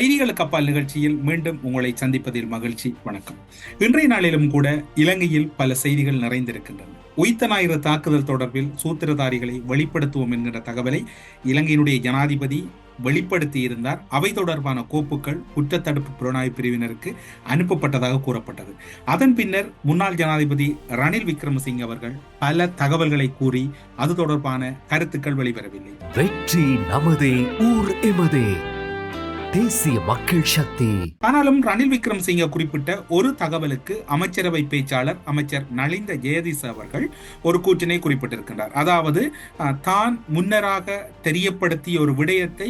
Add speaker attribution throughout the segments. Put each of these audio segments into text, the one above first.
Speaker 1: செய்திகளுக்கு அப்பால் நிகழ்ச்சியில் மீண்டும் உங்களை சந்திப்பதில் மகிழ்ச்சி. வணக்கம். இன்றைய நாளிலும் கூட இலங்கையில் பல செய்திகள் நிறைந்திருக்கின்றன. உயித்த ஞாயிறு தாக்குதல் தொடர்பில் சூத்திரதாரிகளை வெளிப்படுத்துவோம் என்கிற தகவலை இலங்கையினுடைய ஜனாதிபதி வெளிப்படுத்தி இருந்தார் அவை தொடர்பான கோப்புகள் குற்றத்தடுப்பு புலனாய்வு பிரிவினருக்கு அனுப்பப்பட்டதாக கூறப்பட்டது. அதன் பின்னர் முன்னாள் ஜனாதிபதி ரணில் விக்ரமசிங் அவர்கள் பல தகவல்களை கூறி அது தொடர்பான கருத்துக்கள் வெளிவரவில்லை.
Speaker 2: வெற்றி நமதே ஊர் எமதே. தேசிய மக்கள் சக்தி.
Speaker 1: ஆனாலும் ரணில் விக்ரமசிங்க குறிப்பிட்ட ஒரு தகவலுக்கு அமைச்சரவை பேச்சாளர் அமைச்சர் நலிந்த ஜெயதீஸ் அவர்கள் ஒரு கூற்றினை குறிப்பிட்டிருக்கின்றார். அதாவது தான் முன்னராக தெரியப்படுத்திய ஒரு விடயத்தை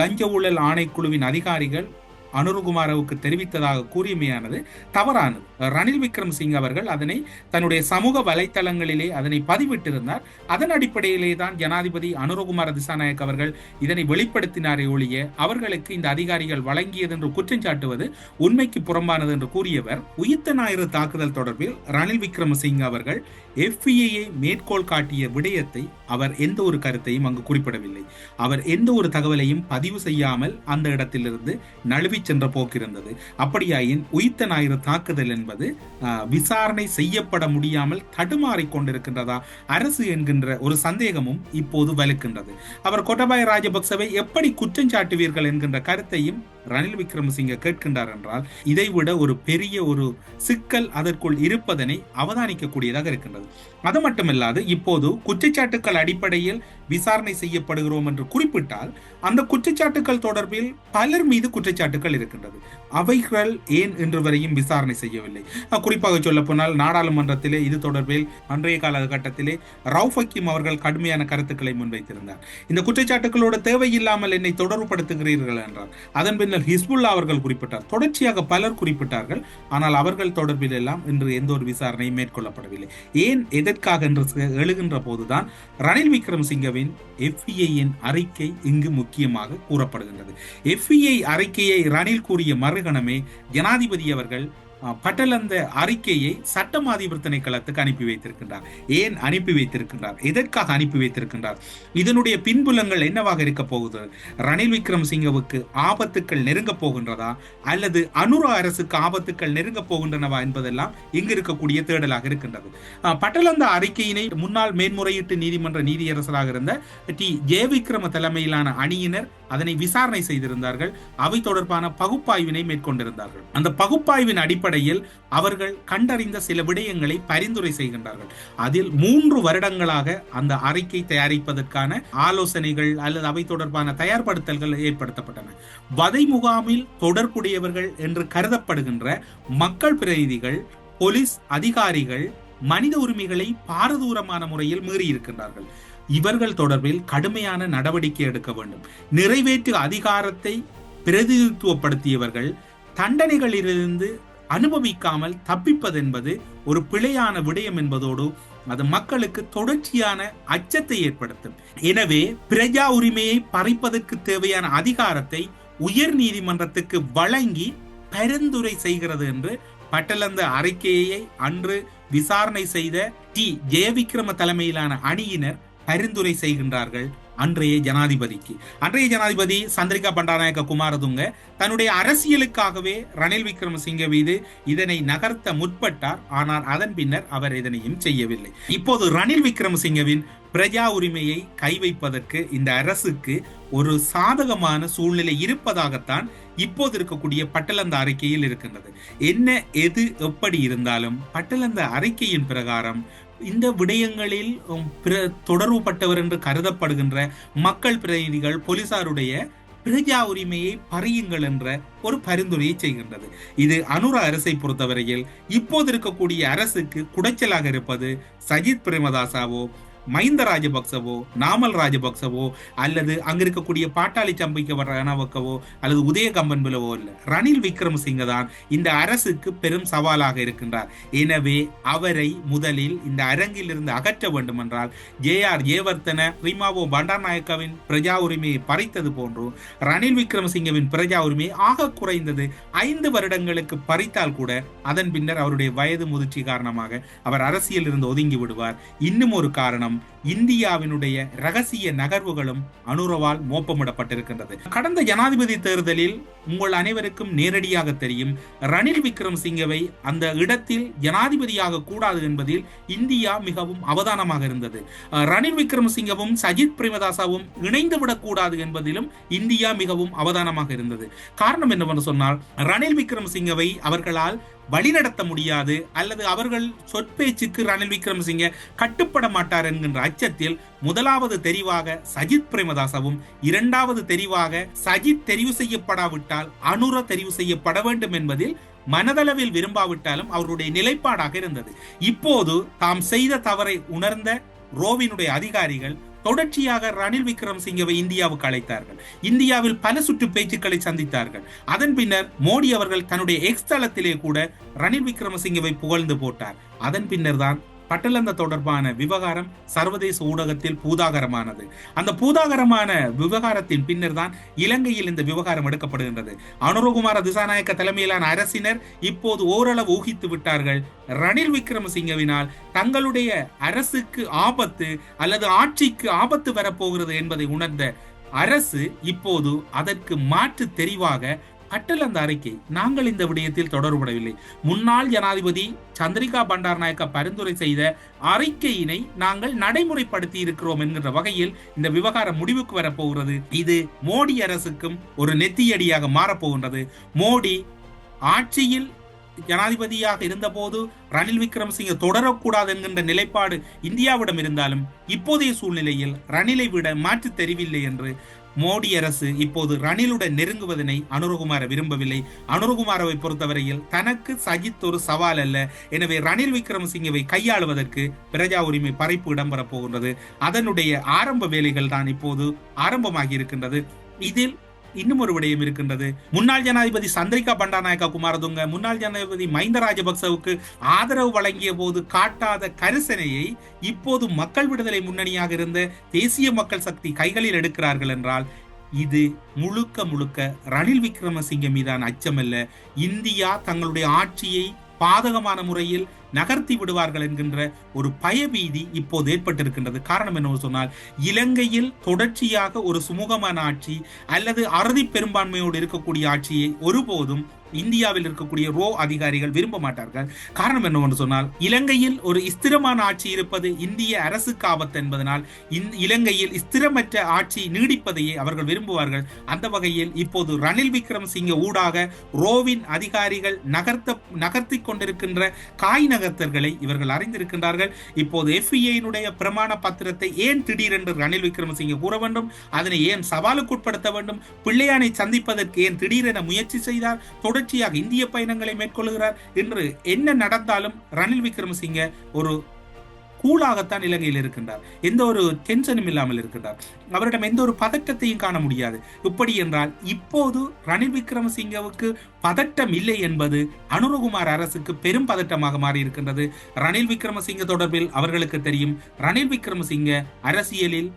Speaker 1: லஞ்ச ஊழல் ஆணைக்குழுவின் அதிகாரிகள் அனுருகுமாரவுக்கு தெரிவித்ததாக கூறியமையானது தவறானது. ரணில் விக்ரமசிங்க அவர்கள் அதனை தன்னுடைய சமூக வலைத்தளங்களிலே அதனை பதிவிட்டிருந்தார். அதன் அடிப்படையிலே தான் ஜனாதிபதி அனுரகுமார திசாநாயக் அவர்கள் இதனை வெளிப்படுத்தினாரே ஒழிய அவர்களுக்கு இந்த அதிகாரிகள் வழங்கியது என்று குற்றம் சாட்டுவது உண்மைக்கு புறம்பானது என்று கூறியவர். உயிர்த்த ஞாயிறு தாக்குதல் தொடர்பில் ரணில் விக்ரமசிங் அவர்கள் எஃப்இஐயை மேற்கோள் காட்டிய விடயத்தை அவர் எந்த ஒரு கருத்தையும் அங்கு குறிப்பிடவில்லை. அவர் எந்த ஒரு தகவலையும் பதிவு செய்யாமல் அந்த இடத்திலிருந்து நழுவி சென்ற போக்கிருந்தது அப்படியாயின் உயிர்த்த ஞாயிறு தாக்குதல் என்பது ஆஹ், விசாரணை செய்யப்பட முடியாமல் தடுமாறி கொண்டிருக்கின்றதா? அரசு என்கின்ற ஒரு சந்தேகமும் இப்போது வலுக்கின்றது. அவர் கோட்டபாய ராஜபக்சவை எப்படி குற்றம் சாட்டுவீர்கள் என்கின்ற கருத்தையும் ரணில் விக்ரமசிங்க கேட்கின்றார் என்றால் இதைவிட ஒரு பெரிய ஒரு சிக்கல் அதற்குள் இருப்பதனை அவதானிக்கக்கூடியதாக இருக்கின்றது. அது மட்டுமல்லாது இப்போது குற்றச்சாட்டுக்கள் அடிப்படையில் விசாரணை செய்யப்படுகிறோம் என்று குறிப்பிட்டால் அந்த குற்றச்சாட்டுக்கள் தொடர்பில் பலர் மீது குற்றச்சாட்டுகள் இருக்கின்றது. அவைகள் ஏன் இன்று வரையும் விசாரணை செய்யவில்லை? குறிப்பாக சொல்ல போனால் நாடாளுமன்றத்திலே இது தொடர்பில் அன்றைய காலகட்டத்திலே ரவுஃப் ஹக்கீம் அவர்கள் கடுமையான கருத்துக்களை முன்வைத்திருந்தார். இந்த குற்றச்சாட்டுகளோட தேவையில்லாமல் என்னை தொடர்புபடுத்துகிறீர்கள் என்றார். அதன் பின்னர் ஹிஸ்புல்லா அவர்கள் குறிப்பிட்டார். தொடர்ச்சியாக பலர் குறிப்பிட்டார்கள். ஆனால் அவர்கள் தொடர்பில் எல்லாம் இன்று எந்த ஒரு விசாரணையும் மேற்கொள்ளப்படவில்லை. ஏன் எதற்காக என்று எழுகின்ற போதுதான் ரணில் விக்ரமசிங்கவின் எஃப்இஐயின் அறிக்கை இங்கு முக்கியமாக கூறப்படுகின்றது. எஃப்இஐ அறிக்கையை ரணில் கூறிய மறுகணமே ஜனாதிபதி அவர்கள் பட்டல் அந்த அறிக்கையை சட்டம் அதிபர் திணைக்களத்துக்கு அனுப்பி வைத்திருக்கின்றார். ஏன் அனுப்பி வைத்திருக்கின்றார்? எதற்காக அனுப்பி வைத்திருக்கின்றார்? இதனுடைய பின்புலங்கள் என்னவாக இருக்க போகுது? ரணில் விக்ரமசிங்கவுக்கு ஆபத்துக்கள் நெருங்க போகின்றதா? அல்லது அனுரா அரசுக்கு ஆபத்துக்கள் நெருங்க போகின்றனவா என்பதெல்லாம் இங்கு இருக்கக்கூடிய தேடலாக இருக்கின்றது. அஹ், பட்டலந்த அறிக்கையினை முன்னாள் மேன்முறையீட்டு நீதிமன்ற நீதியரசராக இருந்த டி. ஜெயவிக்ரம தலைமையிலான அணியினர் அதனை விசாரணை செய்திருந்தார்கள். அவை தொடர்பான பகுப்பாய்வினை மேற்கொண்டிருந்தார்கள். அந்த பகுப்பாய்வின் அடிப்படை அடிப்படையில் அவர்கள் கண்டறிந்த சில விடயங்களை பரிந்துரை செய்கின்றார்கள். அதில் மூன்று வருடங்களாக அந்த அறிக்கை தயாரிப்பதற்கான ஆலோசனைகள் அல்லது அவை தொடர்பான தயார்படுத்தல்கள் ஏற்படுத்தப்பட்டன. வதை முகாமில் தொடர்புடையவர்கள் என்று கருதப்படுகின்ற மக்கள் பிரதிநிதிகள் போலீஸ் அதிகாரிகள் மனித உரிமைகளை பாரதூரமான முறையில் மீறியிருக்கின்றார்கள். இவர்கள் தொடர்பில் கடுமையான நடவடிக்கை எடுக்க வேண்டும். நிறைவேற்று அதிகாரத்தை பிரதிநிதித்துவப்படுத்தியவர்கள் தண்டனைகளிலிருந்து அனுபவிக்காமல் தப்பிப்பதென்பது ஒரு பிழையான விடயம் என்பதோடு அது மக்களுக்கு தொடர்ச்சியான அச்சத்தை ஏற்படுத்தும். எனவே பிரஜா உரிமையை பறிப்பதற்கு தேவையான அதிகாரத்தை உயர் நீதிமன்றத்துக்கு வழங்கி பரிந்துரை செய்கிறது என்று பட்டலந்த அறிக்கையை அன்று விசாரணை செய்த டி. ஜெயவிக்ரம தலைமையிலான அணியினர் பரிந்துரை செய்கின்றார்கள். அன்றைய ஜனாதிபதிக்கு. அன்றைய ஜனாதிபதி சந்திரிகா பண்டாநாயக்க குமாரதுங்க தன்னுடைய அரசியலுக்காகவே ரணில் விக்ரமசிங்க மீது இதனை நகர்த்த முற்பட்டார். ஆனால் அதன் பின்னர் அவர் இதனையும் செய்யவில்லை. இப்போது ரணில் விக்ரமசிங்கவின் பிரஜா உரிமையை கை வைப்பதற்கு இந்த அரசுக்கு ஒரு சாதகமான சூழ்நிலை இருப்பதாகத்தான் இப்போது இருக்கக்கூடிய பட்டலந்த அறிக்கையில் இருக்கின்றது. என்ன எது எப்படி இருந்தாலும் பட்டலந்த அறிக்கையின் பிரகாரம் இந்த விடயங்களில் பிற- தொடர்புபட்டவர் என்று கருதப்படுகின்ற மக்கள் பிரதிநிதிகள் போலீசாருடைய பிரஜா உரிமையை பறியுங்கள் என்ற ஒரு பரிந்துரையை செய்கின்றது. இது அனுர அரசை பொறுத்தவரையில் இப்போது இருக்கக்கூடிய அரசுக்கு குடைச்சலாக இருப்பது சஜித் பிரேமதாசாவோ மைந்த ராஜபக்சவோ நாமல் ராஜபக்சவோ அல்லது அங்க இருக்கக்கூடிய பாட்டாளி சம்பிக்க ரணவக்கவோ அல்லது உதயகம்பன் கம்பன்பிலவோ இல்ல. ரணில் விக்ரமசிங்க தான் இந்த அரசுக்கு பெரும் சவாலாக இருக்கின்றார். எனவே அவரை முதலில் இந்த அரங்கில் இருந்து அகற்ற வேண்டுமென்றால் ஜே ஆர் ஜேவர்த்தன ரீமாவோ பண்டார்நாயக்காவின் பிரஜா உரிமையை பறித்தது போன்றும் ரணில் விக்ரமசிங்கவின் பிரஜா உரிமையை ஆக குறைந்தது ஐந்து வருடங்களுக்கு பறித்தால் கூட அதன் பின்னர் அவருடைய வயது முதிர்ச்சி காரணமாக அவர் அரசியல் இருந்து ஒதுங்கி விடுவார். இன்னும் ஒரு காரணம் time இந்தியாவினுடைய ரகசிய நகர்வுகளும் அனுரவால் மோப்பமிடப்பட்டிருக்கின்றது. கடந்த ஜனாதிபதி தேர்தலில் உங்கள் அனைவருக்கும் நேரடியாக தெரியும் ரணில் விக்ரம்சிங்கவை அந்த இடத்தில் ஜனாதிபதியாக கூடாது என்பதில் இந்தியா மிகவும் அவதானமாக இருந்தது. ரணில் ரணில் விக்ரமசிங்கவும் சஜித் பிரேமதாசாவும் இணைந்து விடக்கூடாது என்பதிலும் இந்தியா மிகவும் அவதானமாக இருந்தது. காரணம் என்னவென்று சொன்னால் ரணில் விக்ரமசிங்கவை அவர்களால் வழிநடத்த முடியாது அல்லது அவர்கள் சொற்பேச்சுக்கு ரணில் விக்ரமசிங்க கட்டுப்பட மாட்டார் என்கின்ற அச்சத்தில் முதலாவது தெரிவாக சஜித் பிரேமதாசவும் இரண்டாவது தெரிவாக சஜித் தெரிவு செய்யப்படாவிட்டால் அனுர தெரிவு செய்யப்பட வேண்டும் என்பதில் மனதளவில் விரும்பாவிட்டாலும் அவருடைய நிலைப்பாடாக இருந்தது. இப்போது தாம் செய்த தவறை உணர்ந்த ரோவினுடைய அதிகாரிகள் தொடர்ச்சியாக ரணில் விக்ரமசிங்கவை இந்தியாவுக்கு அழைத்தார்கள். இந்தியாவில் பல சுற்று பேச்சுக்களை சந்தித்தார்கள். அதன் பின்னர் மோடி அவர்கள் தன்னுடைய எக்ஸ் தளத்திலே கூட ரணில் விக்ரமசிங்கவை புகழ்ந்து போட்டார். அதன் பின்னர் தான் பட்டலந்த தொடர்பான விவகாரம் சர்வதேச ஊடகத்தில் பூதாகரமானது. அந்த பூதாகரமான விவகாரத்தின் பின்னர் தான் இலங்கையில் இந்த விவகாரம் எடுக்கப்படுகின்றது. அனுரகுமார திசாநாயக்க தலைமையிலான அரசினர் இப்போது ஓரளவு ஊகித்து விட்டார்கள். ரணில் விக்ரமசிங்கவினால் தங்களுடைய அரசுக்கு ஆபத்து அல்லது ஆட்சிக்கு ஆபத்து வரப்போகிறது என்பதை உணர்ந்த அரசு இப்போது அதற்கு மாற்று தெரிவாக அட்டல் அந்த அறிக்கை. நாங்கள் இந்த விடயத்தில் தொடர்புடவில்லை முன்னாள் ஜனாதிபதி சந்திரிகா பண்டாரநாயக்க பரிந்துரை செய்த அறிக்கையினை நாங்கள் நடைமுறைப்படுத்தி இருக்கிறோம் என்கின்ற வகையில் இந்த விவகாரம் முடிவுக்கு வரப்போகிறது. இது மோடி அரசுக்கும் ஒரு நெத்தியடியாக மாறப்போகின்றது. மோடி ஆட்சியில் ஜனாதிபதியாக இருந்தபோது ரணில் விக்ரமசிங்க தொடரக்கூடாது என்கின்ற நிலைப்பாடு இந்தியாவிடம் இருந்தாலும் இப்போதைய சூழ்நிலையில் ரணிலை விட மாற்று தெரிவில்லை என்று மோடி அரசு இப்போது ரணிலுடன் நெருங்குவதனை அனுரகுமார விரும்பவில்லை. அனுரகுமாரவை பொறுத்தவரையில் தனக்கு சஜித் ஒரு சவால் அல்ல. எனவே ரணில் விக்ரமசிங்கவை கையாளுவதற்கு பிரஜா உரிமை பறிப்பு இடம்பெறப் போகின்றது. அதனுடைய ஆரம்ப வேலைகள் தான் இப்போது ஆரம்பமாகி இருக்கின்றது. இதில் இன்னும் ஒரு விடயம் இருக்கின்றது. முன்னாள் ஜனாதிபதி சந்திரிகா பண்டாநாயக்கா குமாரதுங்க முன்னாள் ஜனாதிபதி மஹிந்த ராஜபக்சவுக்கு ஆதரவு வழங்கிய போது காட்டாத கரிசனையை இப்போது மக்கள் விடுதலை முன்னணியாக இருந்த தேசிய மக்கள் சக்தி கைகளில் எடுக்கிறார்கள் என்றால் இது முழுக்க முழுக்க ரணில் விக்ரமசிங்க மீதான அச்சமல்ல. இந்தியா தங்களுடைய ஆட்சியை பாதகமான முறையில் நகர்த்தி விடுவார்கள் என்கின்ற ஒரு பயபீதி இப்போது ஏற்பட்டிருக்கின்றது. காரணம் என்ன சொன்னால் இலங்கையில் தொடர்ச்சியாக ஒரு சுமூகமான ஆட்சி அல்லது அறுதி பெரும்பான்மையோடு இருக்கக்கூடிய ஆட்சியை ஒருபோதும் இந்தியாவில் இருக்கக்கூடிய ரோ அதிகாரிகள் விரும்ப மாட்டார்கள். காரணம் என்னவென்று சொன்னால் இலங்கையில் ஒரு ஸ்திரமான ஆட்சி இருப்பது இந்திய அரசுக்கு ஆபத்து என்பதனால் இலங்கையில் ஸ்திரமற்ற ஆட்சி நீடிப்பதையே அவர்கள் விரும்புவார்கள். அந்த வகையில் இப்போது ரணில் விக்ரமசிங்க ஊடாக ரோவின் அதிகாரிகள் நகர்த்த நகர்த்தி கொண்டிருக்கின்ற காய் நகர்த்தர்களை இவர்கள் அறிந்திருக்கின்றார்கள். இப்போது எஃப்இஐனுடைய பிரமாண பத்திரத்தை ஏன் திடீரென்று ரணில் விக்ரமசிங்க கூற வேண்டும்? அதனை ஏன் சவாலுக்குட்படுத்த வேண்டும்? பிள்ளையானை சந்திப்பதற்கு ஏன் திடீரென முயற்சி செய்தார்? தொடர்ச்சியாக இந்திய பயணங்களை மேற்கொள்கிறார் என்று என்ன நடந்தாலும் ரணில் விக்ரமசிங்க ஒரு கூலாகத்தான் இலங்கையில் இருக்கின்றார். எந்த ஒரு டென்ஷனும் இல்லாமல் இருக்கின்றார். அவரிடம் எந்த ஒரு பதட்டத்தையும் காண முடியாது. இப்படி என்றால் இப்போது ரணில் விக்ரமசிங்கவுக்கு பதட்டம் இல்லை என்பது அனுரகுமார் அரசுக்கு பெரும் பதட்டமாக மாறியிருக்கின்றது. ரணில் விக்ரமசிங்க தொடர்பில் அவர்களுக்கு தெரியும். ரணில் விக்ரமசிங்க அரசியலில்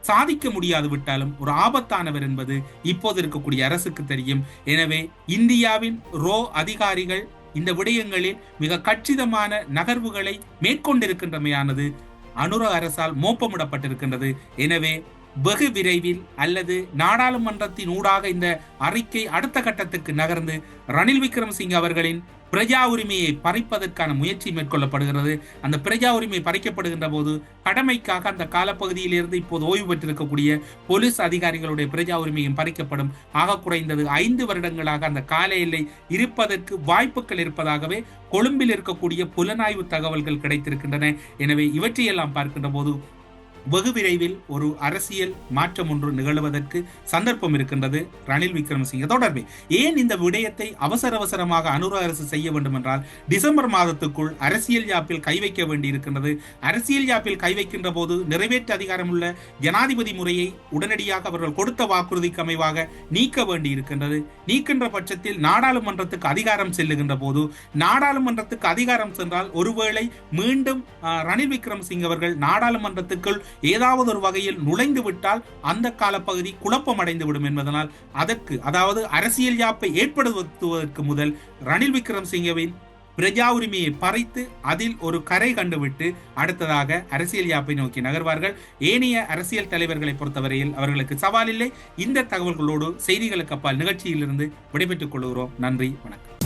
Speaker 1: சாதிக்க முடியாது விட்டாலும் ஒரு ஆபத்தானவர் என்பது இப்போது இருக்கக்கூடிய அரசுக்கு தெரியும். எனவே இந்தியாவின் ரோ அதிகாரிகள் இந்த விடயங்களில் மிக கச்சிதமான நகர்வுகளை மேற்கொண்டிருக்கின்றமையானது அனுர அரசால் மோப்பமிடப்பட்டிருக்கின்றது. எனவே வெகு விரைவில் அல்லது நாடாளுமன்றத்தின் ஊடாக இந்த அறிக்கை அடுத்த கட்டத்துக்கு நகர்ந்து ரணில் விக்ரமசிங் அவர்களின் பிரஜா உரிமையை பறிப்பதற்கான முயற்சி மேற்கொள்ளப்படுகிறது. அந்த பிரஜா உரிமை பறிக்கப்படுகின்ற போது கடமைக்காக அந்த காலப்பகுதியிலிருந்து இப்போது ஓய்வு பெற்றிருக்கக்கூடிய போலீஸ் அதிகாரிகளுடைய பிரஜா உரிமையும் பறிக்கப்படும். ஆக குறைந்தது ஐந்து வருடங்களாக அந்த கால எல்லை இருப்பதற்கு வாய்ப்புகள் இருப்பதாகவே கொழும்பில் இருக்கக்கூடிய புலனாய்வு தகவல்கள் கிடைத்திருக்கின்றன. எனவே இவற்றையெல்லாம் பார்க்கின்ற போது வெகு விரைவில் ஒரு அரசியல் மாற்றம் ஒன்று நிகழ்வதற்கு சந்தர்ப்பம் இருக்கின்றது ரணில் விக்ரமசிங்க தொடர்பு. ஏன் இந்த விடயத்தை அவசர அவசரமாக அனுர அரசு செய்ய வேண்டும் என்றால் டிசம்பர் மாதத்துக்குள் அரசியல் யாப்பில் கை வைக்க வேண்டி இருக்கின்றது அரசியல் யாப்பில் கை வைக்கின்ற போது நிறைவேற்ற அதிகாரமுள்ள ஜனாதிபதி முறையை உடனடியாக அவர்கள் கொடுத்த வாக்குறுதிக்கு அமைவாக நீக்க வேண்டி இருக்கின்றது நீக்கின்ற பட்சத்தில் நாடாளுமன்றத்துக்கு அதிகாரம் செல்லுகின்ற போது நாடாளுமன்றத்துக்கு அதிகாரம் சென்றால் ஒருவேளை மீண்டும் ரணில் விக்ரமசிங்க அவர்கள் நாடாளுமன்றத்துக்குள் ஏதாவது ஒரு வகையில் நுழைந்து விட்டால் அந்த காலப்பகுதி குழப்பமடைந்து விடும் என்பதனால் அதற்கு அதாவது அரசியல் யாப்பை ஏற்படுத்துவதற்கு முதல் ரணில் விக்ரமசிங்கவின் பிரஜா உரிமையை பறித்து அதில் ஒரு கரை கண்டுவிட்டு அடுத்ததாக அரசியல் யாப்பை நோக்கி நகர்வார்கள். ஏனைய அரசியல் தலைவர்களை பொறுத்தவரையில் அவர்களுக்கு சவால் இல்லை. இந்த தகவல்களோடு செய்திகளுக்கு அப்பால் நிகழ்ச்சியிலிருந்து விடைபெற்றுக் கொள்கிறோம். நன்றி வணக்கம்.